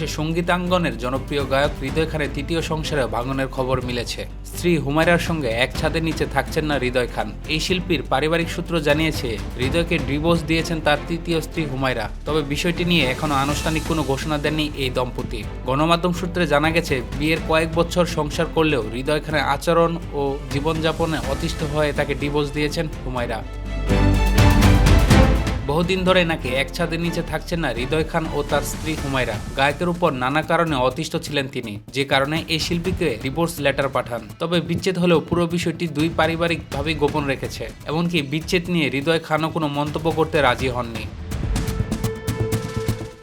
বাংলাদেশের সঙ্গীতাঙ্গনের জনপ্রিয় গায়ক হৃদয় খানের তৃতীয় সংসারে ভাঙনের খবর মিলেছে। স্ত্রী হুমায়রার সঙ্গে এক ছাদের নিচে থাকছেন না হৃদয় খান। এই শিল্পীর পারিবারিক সূত্র জানিয়েছে, হৃদয়কে ডিভোর্স দিয়েছেন তার তৃতীয় স্ত্রী হুমায়রা। তবে বিষয়টি নিয়ে এখনও আনুষ্ঠানিক কোনো ঘোষণা দেননি এই দম্পতি। গণমাধ্যম সূত্রে জানা গেছে, বিয়ের কয়েক বছর সংসার করলেও হৃদয় খানের আচরণ ও জীবনযাপনে অতিষ্ঠ হয়ে তাকে ডিভোর্স দিয়েছেন হুমায়রা। বহুদিন ধরে নাকি এক ছাদের নিচে থাকছেন না হৃদয় খান ও তার স্ত্রী হুমায়রা। গায়কের উপর নানা কারণে অতিষ্ঠ ছিলেন তিনি, যে কারণে এই শিল্পীকে ডিভোর্স লেটার পাঠান। তবে বিচ্ছেদ হলেও পুরো বিষয়টি দুই পারিবারিকভাবে গোপন রেখেছে। এমনকি বিচ্ছেদ নিয়ে হৃদয় খানও কোনো মন্তব্য করতে রাজি হননি।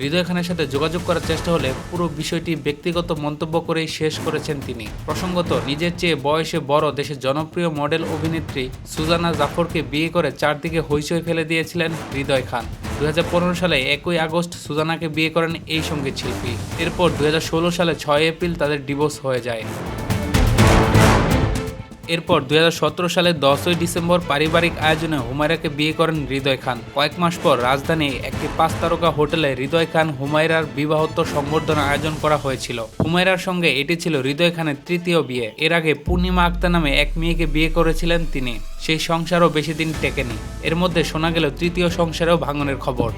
হৃদয় খানের সাথে যোগাযোগ করার চেষ্টা হলে পুরো বিষয়টি ব্যক্তিগত মন্তব্য করেই শেষ করেছেন তিনি। প্রসঙ্গত, নিজের চেয়ে বয়সে বড় দেশের জনপ্রিয় মডেল অভিনেত্রী সুজানা জাফরকে বিয়ে করে চারদিকে হইচই ফেলে দিয়েছিলেন হৃদয় খান। দু হাজার পনেরো সালে একই আগস্ট সুজানাকে বিয়ে করেন এই সংগীত শিল্পী। এরপর দু হাজার ষোলো সালে ছয় এপ্রিল তাদের ডিভোর্স হয়ে যায়। এরপর দু হাজার সতেরো সালের দশই ডিসেম্বর পারিবারিক আয়োজনে হুমায়রাকে বিয়ে করেন হৃদয় খান। কয়েক মাস পর রাজধানী একটি পাঁচ তারকা হোটেলে হৃদয় খান হুমায়রার বিবাহোত্তর সংবর্ধনা আয়োজন করা হয়েছিল। হুমায়রার সঙ্গে এটি ছিল হৃদয় খানের তৃতীয় বিয়ে। এর আগে পূর্ণিমা আক্তার নামে এক মেয়েকে বিয়ে করেছিলেন তিনি। সেই সংসারও বেশি দিন টেকেনি। এর মধ্যে শোনা গেল তৃতীয় সংসারেও ভাঙনের খবর।